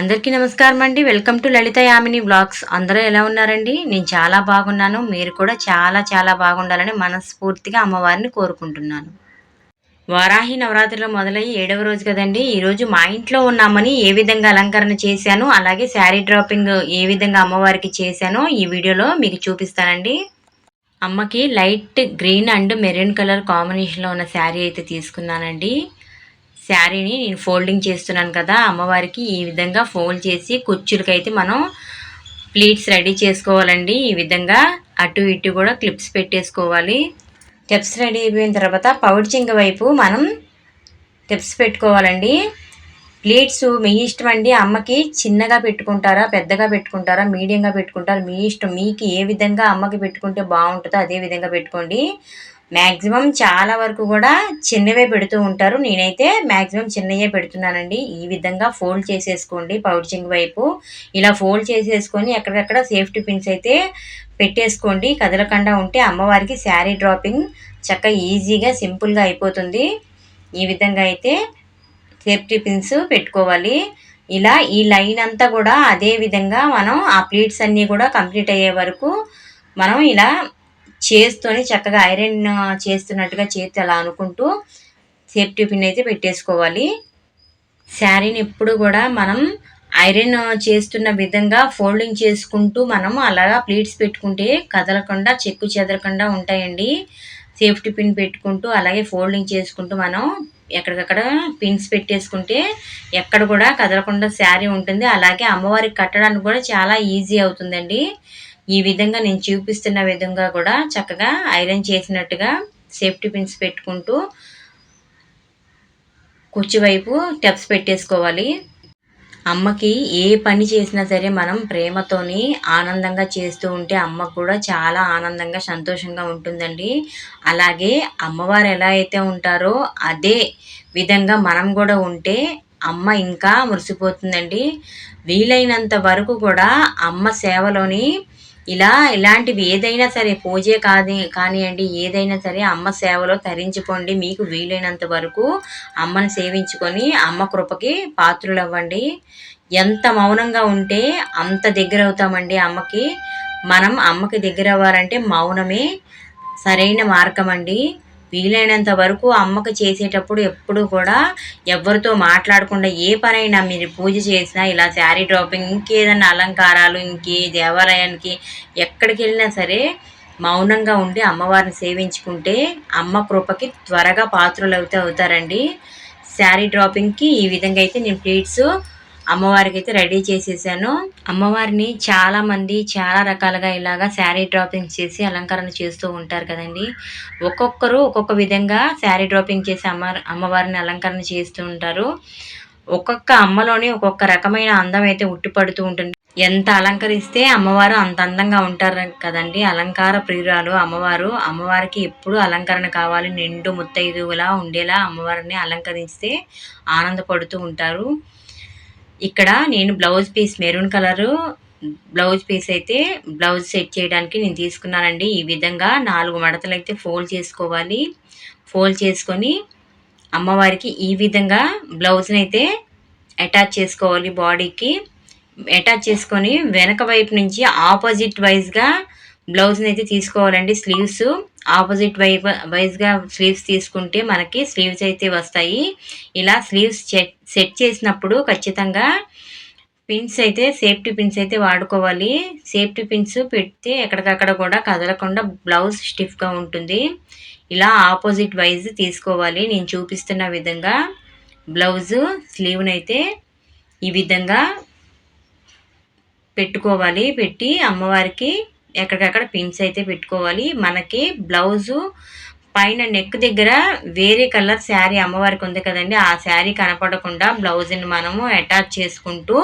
అందరికీ నమస్కారం అండి. Welcome to Lalitha Yamini blogs. అందరూ ఎలా ఉన్నారండి? నేను చాలా బాగున్నాను. మీరు కూడా చాలా చాలా బాగుండాలని మనస్ఫూర్తిగా అమ్మవారిని కోరుకుంటున్నాను. వారాహి నవరాత్రిలో మొదలయ్యి ఏడవ రోజు కదండి. ఈరోజు మా ఇంట్లో ఉన్నామని ఏ విధంగా అలంకరణ చేశాను అలాగే శారీ డ్రాపింగ్ ఏ విధంగా అమ్మవారికి చేశానో ఈ వీడియోలో మీకు చూపిస్తానండి. అమ్మకి light green and maroon colour కాంబినేషన్లో ఉన్న శారీ అయితే తీసుకున్నానండి. శారీని నేను ఫోల్డింగ్ చేస్తున్నాను కదా అమ్మవారికి ఈ విధంగా ఫోల్డ్ చేసి కుర్చీలకైతే మనం ప్లీట్స్ రెడీ చేసుకోవాలండి. ఈ విధంగా అటు ఇటు కూడా క్లిప్స్ పెట్టేసుకోవాలి. టెప్స్ రెడీ అయిపోయిన తర్వాత పౌడ్చింగ వైపు మనం టెప్స్ పెట్టుకోవాలండి. ప్లేట్స్ మీ ఇష్టం అండి. అమ్మకి చిన్నగా పెట్టుకుంటారా పెద్దగా పెట్టుకుంటారా మీడియంగా పెట్టుకుంటారా మీ ఇష్టం మీకు ఏ విధంగా అమ్మకి పెట్టుకుంటే బాగుంటుందో అదే విధంగా పెట్టుకోండి. మ్యాక్సిమం చాలా వరకు కూడా చిన్నవే పెడుతూ ఉంటారు. నేనైతే మ్యాక్సిమం చిన్నవే పెడుతున్నానండి. ఈ విధంగా ఫోల్డ్ చేసేసుకోండి పౌచింగ్ వైపు. ఇలా ఫోల్డ్ చేసేసుకొని ఎక్కడికక్కడ సేఫ్టీ పిన్స్ అయితే పెట్టేసుకోండి. కదలకుండా ఉంటే అమ్మవారికి శారీ డ్రాపింగ్ చక్కగా ఈజీగా సింపుల్గా అయిపోతుంది. ఈ విధంగా అయితే సేఫ్టీ పిన్స్ పెట్టుకోవాలి. ఇలా ఈ లైన్ అంతా కూడా అదే విధంగా మనం ఆ ప్లీట్స్ అన్నీ కూడా కంప్లీట్ అయ్యే వరకు మనం ఇలా చేస్తూనే చక్కగా ఐరన్ చేస్తున్నట్టుగా చేతి అలా అనుకుంటూ సేఫ్టీ పిన్ అయితే పెట్టేసుకోవాలి. శారీని ఎప్పుడు కూడా మనం ఐరన్ చేస్తున్న విధంగా ఫోల్డింగ్ చేసుకుంటూ మనం అలాగా ప్లీట్స్ పెట్టుకుంటే కదలకుండా చెక్కు చెదరకుండా ఉంటాయండి. సేఫ్టీ పిన్ పెట్టుకుంటూ అలాగే ఫోల్డింగ్ చేసుకుంటూ మనం ఎక్కడికక్కడ పిన్స్ పెట్టేసుకుంటే ఎక్కడ కూడా కదలకుండా శారీ ఉంటుంది. అలాగే అమ్మవారికి కట్టడానికి కూడా చాలా ఈజీ అవుతుందండి. ఈ విధంగా నేను చూపిస్తున్న విధంగా కూడా చక్కగా ఐరన్ చేసినట్టుగా సేఫ్టీ పిన్స్ పెట్టుకుంటూ కుర్చీవైపు టెప్స్ పెట్టేసుకోవాలి. అమ్మకి ఏ పని చేసినా సరే మనం ప్రేమతోని ఆనందంగా చేస్తూ ఉంటే అమ్మ కూడా చాలా ఆనందంగా సంతోషంగా ఉంటుందండి. అలాగే అమ్మవారు ఎలా అయితే ఉంటారో అదే విధంగా మనం కూడా ఉంటే అమ్మ ఇంకా మురిసిపోతుందండి. వీలైనంత వరకు కూడా అమ్మ సేవలోని ఇలా ఇలాంటివి ఏదైనా సరే పూజే కాదే కానివ్వండి ఏదైనా సరే అమ్మ సేవలో తరించుకోండి మీకు వీలైనంత వరకు అమ్మని సేవించుకొని అమ్మ కృపకి పాత్రలు అవ్వండి ఎంత మౌనంగా ఉంటే అంత దగ్గర అవుతామండి అమ్మకి. మనం అమ్మకి దగ్గర అవ్వాలంటే మౌనమే సరైన మార్గం అండి వీలైనంత వరకు అమ్మకు చేసేటప్పుడు ఎప్పుడు కూడా ఎవరితో మాట్లాడకుండా ఏ పనైనా మీరు పూజ చేసినా ఇలా శారీ డ్రాపింగ్ ఇంకేదన్నా అలంకారాలు ఇంకే దేవాలయానికి ఎక్కడికి వెళ్ళినా సరే మౌనంగా ఉండి అమ్మవారిని సేవించుకుంటే అమ్మ కృపకి త్వరగా పాత్రలు అవుతే అవుతారండి. శారీ డ్రాపింగ్కి ఈ విధంగా అయితే నేను ప్లేట్స్ అమ్మవారికి అయితే రెడీ చేసేసాను. అమ్మవారిని చాలా మంది చాలా రకాలుగా ఇలాగా శారీ డ్రాపింగ్ చేసి అలంకరణ చేస్తూ ఉంటారు కదండి. ఒక్కొక్కరు ఒక్కొక్క విధంగా శారీ డ్రాపింగ్ చేసి అమ్మ అమ్మవారిని అలంకరణ చేస్తూ ఉంటారు. ఒక్కొక్క అమ్మలోని ఒక్కొక్క రకమైన అందం అయితే ఉట్టిపడుతూ ఉంటుంది. ఎంత అలంకరిస్తే అమ్మవారు అంత అందంగా ఉంటారు కదండి. అలంకార ప్రియురాలు అమ్మవారు. అమ్మవారికి ఎప్పుడు అలంకరణ కావాలి. నిండు ముత్తైదువులా ఉండేలా అమ్మవారిని అలంకరిస్తే ఆనందపడుతూ ఉంటారు. ఇక్కడ నేను blouse piece maroon colour blouse piece అయితే బ్లౌజ్ సెట్ చేయడానికి నేను తీసుకున్నానండి. ఈ విధంగా నాలుగు మడతలు అయితే ఫోల్డ్ చేసుకోవాలి. ఫోల్డ్ చేసుకొని అమ్మవారికి ఈ విధంగా బ్లౌజ్ని అయితే అటాచ్ చేసుకోవాలి బాడీకి. అటాచ్ చేసుకొని వెనక వైపు నుంచి ఆపోజిట్ వైజ్గా బ్లౌజ్ని అయితే తీసుకోవాలండి. స్లీవ్స్ ఆపోజిట్ వై వైజ్గా స్లీవ్స్ తీసుకుంటే మనకి స్లీవ్స్ అయితే వస్తాయి. ఇలా స్లీవ్స్ సెట్ చేసినప్పుడు ఖచ్చితంగా పిన్స్ అయితే సేఫ్టీ పిన్స్ అయితే వాడుకోవాలి. సేఫ్టీ పిన్స్ పెడితే ఎక్కడికక్కడ కూడా కదలకుండా బ్లౌజ్ స్టిఫ్గా ఉంటుంది. ఇలా ఆపోజిట్ వైజ్ తీసుకోవాలి. నేను చూపిస్తున్న విధంగా బ్లౌజు స్లీవ్ని అయితే ఈ విధంగా పెట్టుకోవాలి. పెట్టి అమ్మవారికి ఎక్కడికక్కడ పిన్స్ అయితే పెట్టుకోవాలి. మనకి బ్లౌజు పైన నెక్ దగ్గర వేరే కలర్ శారీ అమ్మవారికి ఉంది కదండి. ఆ శారీ కనపడకుండా బ్లౌజ్ని మనము అటాచ్ చేసుకుంటూ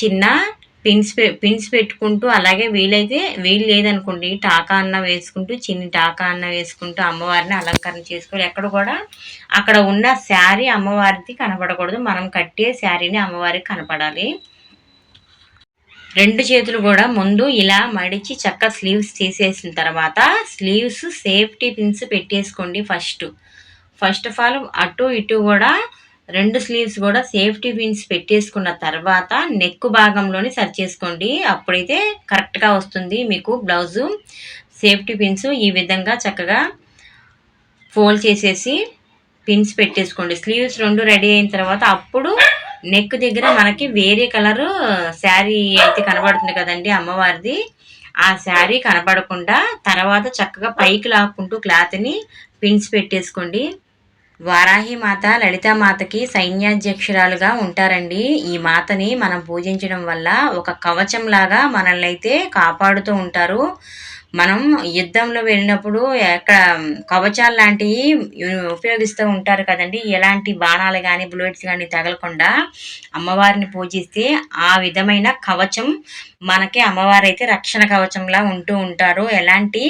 చిన్న పిన్స్ పిన్స్ పెట్టుకుంటూ అలాగే వీలైతే వీలు లేదనుకోండి టాకా అన్న వేసుకుంటూ చిన్ని టాకా అన్న వేసుకుంటూ అమ్మవారిని అలంకరణ చేసుకోవాలి. ఎక్కడ కూడా అక్కడ ఉన్న శారీ అమ్మవారికి కనపడకూడదు. మనం కట్టే శారీని అమ్మవారికి కనపడాలి. రెండు చేతులు కూడా ముందు ఇలా మడిచి చక్క స్లీవ్స్ తీసేసిన తర్వాత స్లీవ్స్ సేఫ్టీ పిన్స్ పెట్టేసుకోండి ఫస్ట్. ఫస్ట్ ఆఫ్ ఆల్ అటు ఇటు కూడా రెండు స్లీవ్స్ కూడా సేఫ్టీ పిన్స్ పెట్టేసుకున్న తర్వాత నెక్ భాగంలోనే సరి చేసుకోండి. అప్పుడైతే కరెక్ట్గా వస్తుంది మీకు బ్లౌజు. సేఫ్టీ పిన్స్ ఈ విధంగా చక్కగా ఫోల్డ్ చేసేసి పిన్స్ పెట్టేసుకోండి. స్లీవ్స్ రెండు రెడీ అయిన తర్వాత అప్పుడు నెక్ దగ్గర మనకి వేరే కలరు శారీ అయితే కనబడుతుంది కదండి అమ్మవారిది. ఆ శారీ కనబడకుండా తర్వాత చక్కగా పైకి లాక్కుంటూ క్లాత్ని పిన్స్ పెట్టేసుకోండి. వారాహి మాత లలితామాతకి సైన్యాధ్యక్షురాలుగా ఉంటారండి. ఈ మాతని మనం పూజించడం వల్ల ఒక కవచం లాగా మనల్ని అయితే కాపాడుతూ ఉంటారు. మనం యుద్ధంలో వెళ్ళినప్పుడు ఎక్కడ కవచాలు లాంటివి ఉపయోగిస్తూ ఉంటారు కదండి. ఎలాంటి బాణాలు కానీ బుల్లెట్స్ కానీ తగలకుండా అమ్మవారిని పూజిస్తే ఆ విధమైన కవచం మనకి అమ్మవారు అయితే రక్షణ కవచంలా ఉంటూ ఉంటారు. ఎలాంటి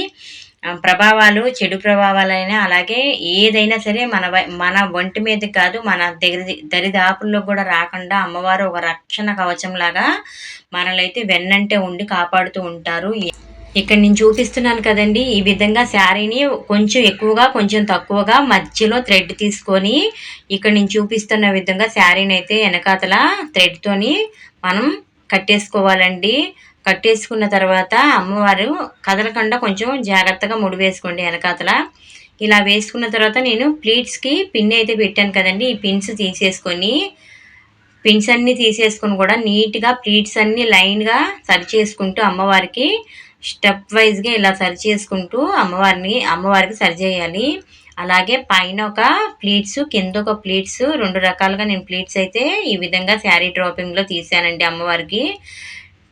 ప్రభావాలు చెడు ప్రభావాలైనా అలాగే ఏదైనా సరే మన మన ఒంటి మీద కాదు మన దగ్గర దరిదాపుల్లో కూడా రాకుండా అమ్మవారు ఒక రక్షణ కవచంలాగా మనలైతే మనల్ని అయితే వెన్నంటే ఉండి కాపాడుతూ ఉంటారు. ఇక్కడ నేను చూపిస్తున్నాను కదండి ఈ విధంగా శారీని కొంచెం ఎక్కువగా కొంచెం తక్కువగా మధ్యలో థ్రెడ్ తీసుకొని ఇక్కడ నేను చూపిస్తున్న విధంగా శారీని అయితే వెనకాతల థ్రెడ్తోని మనం కట్టేసుకోవాలండి. కట్టేసుకున్న తర్వాత అమ్మవారు కదలకుండా కొంచెం జాగ్రత్తగా ముడి వేసుకోండి వెనకాతల. ఇలా వేసుకున్న తర్వాత నేను ప్లీట్స్కి పిన్ అయితే పెట్టాను కదండి ఈ పిన్స్ తీసేసుకొని. పిన్స్ అన్నీ తీసేసుకొని కూడా నీట్గా ప్లీట్స్ అన్నీ లైన్గా సరి చేసుకుంటూ అమ్మవారికి స్టెప్ వైజ్గా ఇలా సరి చేసుకుంటూ అమ్మవారిని అమ్మవారికి సరి చేయాలి. అలాగే పైన ఒక ప్లీట్స్ కింద ఒక ప్లీట్స్ రెండు రకాలుగా నేను ప్లీట్స్ అయితే ఈ విధంగా శారీ డ్రాపింగ్లో తీసానండి అమ్మవారికి.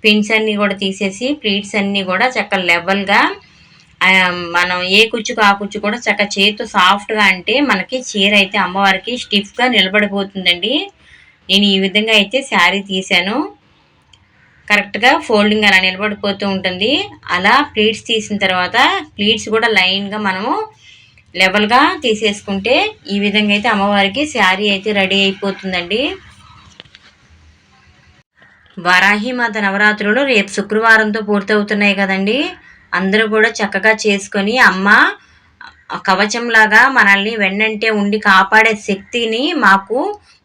పిన్స్ అన్నీ కూడా తీసేసి ప్లీట్స్ అన్నీ కూడా చక్కగా లెవెల్గా మనం ఏ కుచ్చుకు ఆ కుచ్చు కూడా చక్క చేతితో సాఫ్ట్గా అంటే మనకి చీర అయితే అమ్మవారికి స్టిఫ్గా నిలబడిపోతుందండి. నేను ఈ విధంగా అయితే శారీ తీశాను కరెక్ట్గా ఫోల్డింగ్ అలా నిలబడిపోతూ ఉంటుంది. అలా ప్లీట్స్ తీసిన తర్వాత ప్లీట్స్ కూడా లైన్గా మనము లెవెల్గా తీసేసుకుంటే ఈ విధంగా అయితే అమ్మవారికి శారీ అయితే రెడీ అయిపోతుందండి. వారాహి మాత నవరాత్రులు రేపు శుక్రవారంతో పూర్తవుతున్నాయి కదండి. అందరూ కూడా చక్కగా చేసుకొని అమ్మ కవచంలాగా మనల్ని వెన్నంటే ఉండి కాపాడే శక్తిని మాకు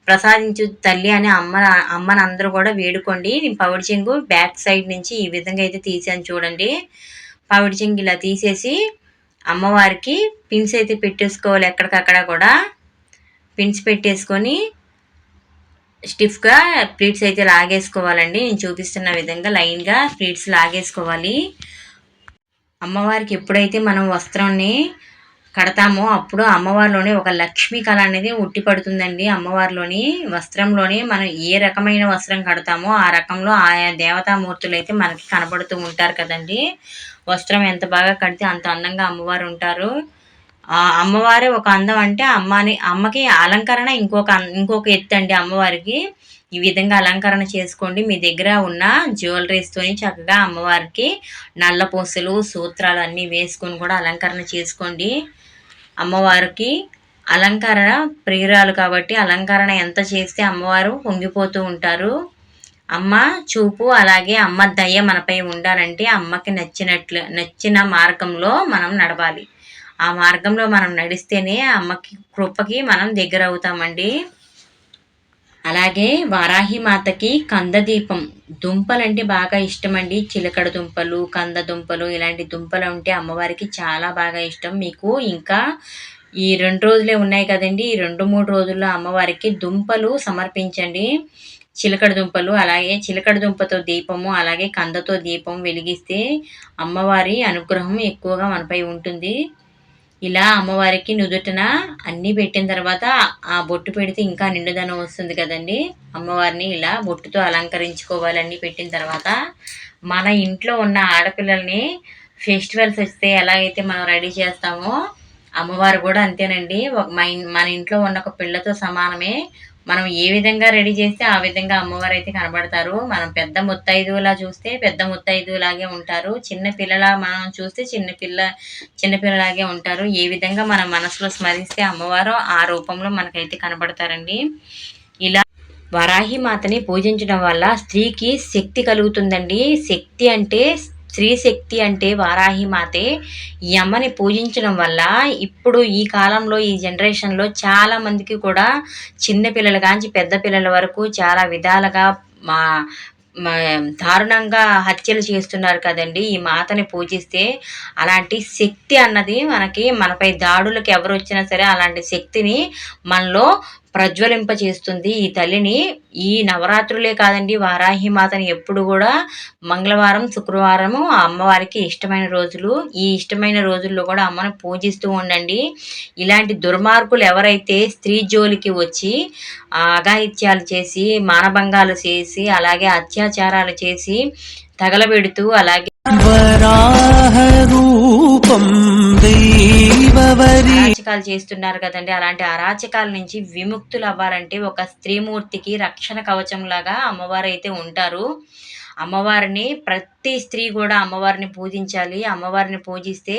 ప్రసాదించు తల్లి అని అమ్మ అమ్మని అందరూ కూడా వేడుకోండి. నేను పవిడి చెంగు బ్యాక్ సైడ్ నుంచి ఈ విధంగా అయితే తీసాను చూడండి. పవిడి చెంగు ఇలా తీసేసి అమ్మవారికి పిన్స్ అయితే పెట్టేసుకోవాలి ఎక్కడికక్కడ కూడా. పిన్స్ పెట్టేసుకొని స్టిఫ్గా ప్లీట్స్ అయితే లాగేసుకోవాలండి. నేను చూపిస్తున్న విధంగా లైన్గా ప్లీట్స్ లాగేసుకోవాలి. అమ్మవారికి ఎప్పుడైతే మనం వస్త్రాన్ని కడతామో. అప్పుడు అమ్మవారిలోనే ఒక లక్ష్మీ కళ అనేది ఉట్టి పడుతుందండి అమ్మవారిలోని వస్త్రంలోని మనం ఏ రకమైన వస్త్రం కడతామో ఆ రకంలో ఆయా దేవతామూర్తులు అయితే మనకి కనబడుతూ ఉంటారు కదండి. వస్త్రం ఎంత బాగా కడితే అంత అందంగా అమ్మవారు ఉంటారు. అమ్మవారే ఒక అందం అంటే అమ్మని అమ్మకి అలంకరణ ఇంకొక ఇంకొక ఎత్తు అండి అమ్మవారికి. ఈ విధంగా అలంకరణ చేసుకోండి. మీ దగ్గర ఉన్న జ్యువెలరీస్తోని చక్కగా అమ్మవారికి నల్ల పూసలు సూత్రాలు అన్నీ వేసుకొని కూడా అలంకరణ చేసుకోండి. అమ్మవారికి అలంకరణ ప్రియురాలు కాబట్టి అలంకరణ ఎంత చేస్తే అమ్మవారు పొంగిపోతూ ఉంటారు. అమ్మ చూపు అలాగే అమ్మ దయ మనపై ఉండాలంటే అమ్మకి నచ్చినట్లు నచ్చిన మార్గంలో మనం నడవాలి. ఆ మార్గంలో మనం నడిస్తేనే అమ్మకి కృపకి మనం దగ్గర అవుతామండి అలాగే వారాహి మాతకి కందదీపం. దుంపలంటే బాగా ఇష్టం అండి చిలకడ దుంపలు కంద దుంపలు ఇలాంటి దుంపలు ఉంటే అమ్మవారికి చాలా బాగా ఇష్టం. మీకు ఇంకా ఈ రెండు రోజులే ఉన్నాయి కదండి. ఈ రెండు మూడు రోజుల్లో అమ్మవారికి దుంపలు సమర్పించండి. చిలకడ దుంపలు అలాగే చిలకడ దుంపతో దీపము అలాగే కందతో దీపం వెలిగిస్తే అమ్మవారి అనుగ్రహం ఎక్కువగా మనపై ఉంటుంది. ఇలా అమ్మవారికి నుదుటన అన్నీ పెట్టిన తర్వాత ఆ బొట్టు పెడితే ఇంకా నిండుదనం వస్తుంది కదండి. అమ్మవారిని ఇలా బొట్టుతో అలంకరించుకోవాలి అన్నీ పెట్టిన తర్వాత మన ఇంట్లో ఉన్న ఆడపిల్లల్ని ఫెస్టివల్స్ వస్తే ఎలాగైతే మనం రెడీ చేస్తామో అమ్మవారు కూడా అంతేనండి. మన ఇంట్లో ఉన్న ఒక పిల్లతో సమానమే. మనం ఏ విధంగా రెడీ చేస్తే ఆ విధంగా అమ్మవారు అయితే కనబడతారు. మనం పెద్ద ముత్తైదువులా చూస్తే పెద్ద ముత్తైదువులాగే ఉంటారు. చిన్న పిల్లల మనం చూస్తే చిన్న పిల్ల చిన్నపిల్లలాగే ఉంటారు. ఏ విధంగా మన మనసులో స్మరిస్తే అమ్మవారు ఆ రూపంలో మనకైతే కనబడతారండి. ఇలా వరాహి మాతని పూజించడం వల్ల స్త్రీకి శక్తి కలుగుతుందండి. శక్తి అంటే స్త్రీ శక్తి అంటే వారాహి మాతే పూజించడం వల్ల ఇప్పుడు ఈ కాలంలో ఈ జనరేషన్లో చాలా మందికి కూడా చిన్నపిల్లల కాంచి పెద్ద పిల్లల వరకు చాలా విధాలుగా మా దారుణంగా హత్యలు చేస్తున్నారు కదండి. ఈ మాతని పూజిస్తే అలాంటి శక్తి అన్నది మనకి మనపై దాడులకు ఎవరు వచ్చినా సరే అలాంటి శక్తిని మనలో ప్రజ్వలింపచేస్తుంది. ఈ తల్లిని ఈ నవరాత్రులే కాదండి వారాహి మాతని ఎప్పుడు కూడా మంగళవారం శుక్రవారము ఆ అమ్మవారికి ఇష్టమైన రోజులు ఈ ఇష్టమైన రోజుల్లో కూడా అమ్మను పూజిస్తూ ఉండండి. ఇలాంటి దుర్మార్గులు ఎవరైతే స్త్రీ జోలికి వచ్చి అఘాయిత్యాలు చేసి మానభంగాలు చేసి అలాగే అత్యాచారాలు చేసి తగలబెడుతూ అలాగే రూపం అరాచకాలు చేస్తున్నారు కదండి. అలాంటి అరాచకాల నుంచి విముక్తులు అవ్వాలంటే ఒక స్త్రీమూర్తికి రక్షణ కవచం లాగా అమ్మవారు అయితే ఉంటారు. అమ్మవారిని ప్రతి స్త్రీ కూడా అమ్మవారిని పూజించాలి. అమ్మవారిని పూజిస్తే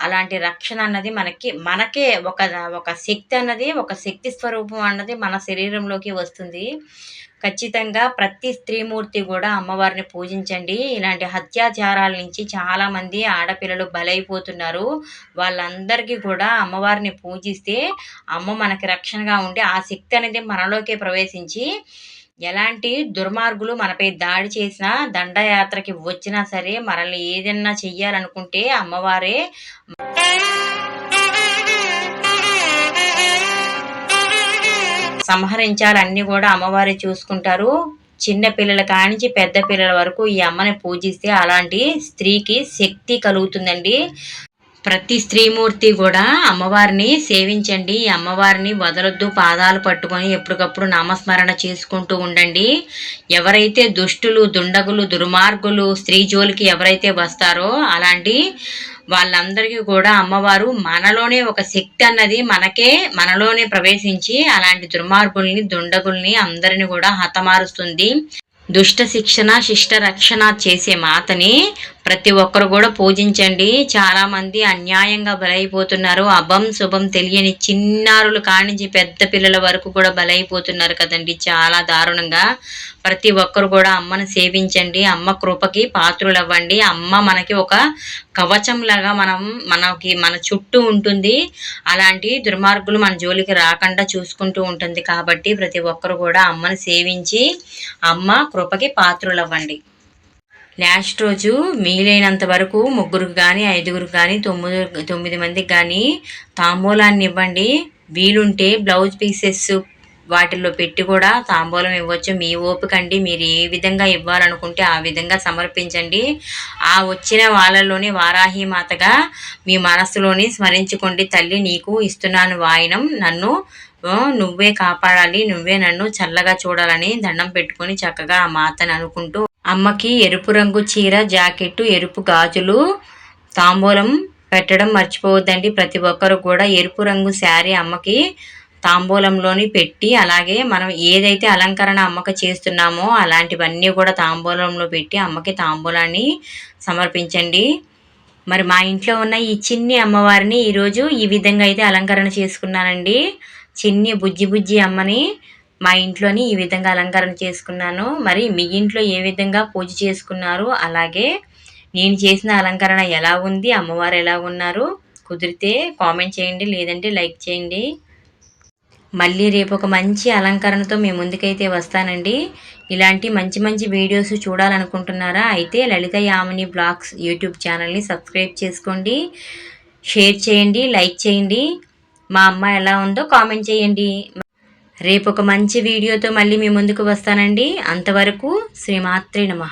అలాంటి రక్షణ అన్నది మనకి మనకే ఒక ఒక శక్తి అన్నది ఒక శక్తి స్వరూపం అన్నది మన శరీరంలోకి వస్తుంది. ఖచ్చితంగా ప్రతి స్త్రీమూర్తి కూడా అమ్మవారిని పూజించండి. ఇలాంటి అత్యాచారాల నుంచి చాలామంది ఆడపిల్లలు బలైపోతున్నారు. వాళ్ళందరికీ కూడా అమ్మవారిని పూజిస్తే అమ్మ మనకి రక్షణగా ఉండి ఆ శక్తి అనేది మనలోకే ప్రవేశించి ఎలాంటి దుర్మార్గులు మనపై దాడి చేసినా దండయాత్రకి వచ్చినా సరే మనల్ని ఏదన్నా చెయ్యాలనుకుంటే అమ్మవారే సంహరించాలన్నీ కూడా అమ్మవారే చూసుకుంటారు. చిన్న పిల్లల కానించి పెద్ద పిల్లల వరకు ఈ అమ్మని పూజిస్తే అలాంటి స్త్రీకి శక్తి కలుగుతుందండి. ప్రతి స్త్రీమూర్తి కూడా అమ్మవారిని సేవించండి అమ్మవారిని వదలొద్దు పాదాలు పట్టుకొని ఎప్పటికప్పుడు నామస్మరణ చేసుకుంటూ ఉండండి. ఎవరైతే దుష్టులు దుండగులు దుర్మార్గులు స్త్రీ జోలికి ఎవరైతే వస్తారో అలాంటి వాళ్ళందరికీ కూడా అమ్మవారు మనలోనే ఒక శక్తి అన్నది మనకే మనలోనే ప్రవేశించి అలాంటి దుర్మార్గుల్ని దుండగుల్ని అందరిని కూడా హతమారుస్తుంది. దుష్ట శిక్షణ శిష్ట రక్షణ చేసే మాతని ప్రతి ఒక్కరు కూడా పూజించండి. చాలామంది అన్యాయంగా బలైపోతున్నారు. అభం శుభం తెలియని చిన్నారులు కానించి పెద్ద పిల్లల వరకు కూడా బలైపోతున్నారు కదండి. చాలా దారుణంగా. ప్రతి ఒక్కరు కూడా అమ్మను సేవించండి. అమ్మ కృపకి పాత్రులు అవ్వండి అమ్మ మనకి ఒక కవచంలాగా మనం మనకి మన చుట్టూ ఉంటుంది. అలాంటి దుర్మార్గులు మన జోలికి రాకుండా చూసుకుంటూ ఉంటుంది. కాబట్టి ప్రతి ఒక్కరు కూడా అమ్మను సేవించి అమ్మ కృపకి పాత్రులు అవ్వండి లాస్ట్ రోజు మిగిలినంత వరకు ముగ్గురికి కానీ ఐదుగురికి కానీ తొమ్మిది తొమ్మిది మందికి కానీ తాంబూలాన్ని ఇవ్వండి. వీలుంటే బ్లౌజ్ పీసెస్ వాటిల్లో పెట్టి కూడా తాంబూలం ఇవ్వచ్చు. మీ ఓపికండి మీరు ఏ విధంగా ఇవ్వాలనుకుంటే ఆ విధంగా సమర్పించండి. ఆ వచ్చిన వాళ్ళలోని వారాహి మాతగా మీ మనస్సులోని స్మరించుకోండి. తల్లి నీకు ఇస్తున్నాను వాయినం. నన్ను నువ్వే కాపాడాలి. నువ్వే నన్ను చల్లగా చూడాలని దండం పెట్టుకొని చక్కగా ఆ మాతను అనుకుంటూ అమ్మకి ఎరుపు రంగు చీర జాకెట్టు ఎరుపు గాజులు తాంబూలం పెట్టడం మర్చిపోవద్దండి. ప్రతి ఒక్కరు కూడా ఎరుపు రంగు శారీ అమ్మకి తాంబూలంలోని పెట్టి అలాగే మనం ఏదైతే అలంకరణ అమ్మకి చేస్తున్నామో అలాంటివన్నీ కూడా తాంబూలంలో పెట్టి అమ్మకి తాంబూలాన్ని సమర్పించండి. మరి మా ఇంట్లో ఉన్న ఈ చిన్ని అమ్మవారిని ఈరోజు ఈ విధంగా అయితే అలంకరణ చేసుకున్నానండి. చిన్ని బుజ్జి బుజ్జి అమ్మని మా ఇంట్లోని ఈ విధంగా అలంకరణ చేసుకున్నాను. మరి మీ ఇంట్లో ఏ విధంగా పూజ చేసుకున్నారు అలాగే నేను చేసిన అలంకరణ ఎలా ఉంది అమ్మవారు ఎలా ఉన్నారు కుదిరితే కామెంట్ చేయండి లేదంటే లైక్ చేయండి. మళ్ళీ రేపు ఒక మంచి అలంకరణతో మీ ముందుకైతే వస్తానండి. ఇలాంటి మంచి మంచి వీడియోస్ చూడాలనుకుంటున్నారా అయితే లలిత యామిని బ్లాగ్స్ యూట్యూబ్ ఛానల్ని సబ్స్క్రైబ్ చేసుకోండి. షేర్ చేయండి లైక్ చేయండి. మా అమ్మ ఎలా ఉందో కామెంట్ చేయండి. రేపు ఒక మంచి వీడియోతో మళ్ళీ మీ ముందుకు వస్తానండి. అంతవరకు శ్రీమాత్రి నమ.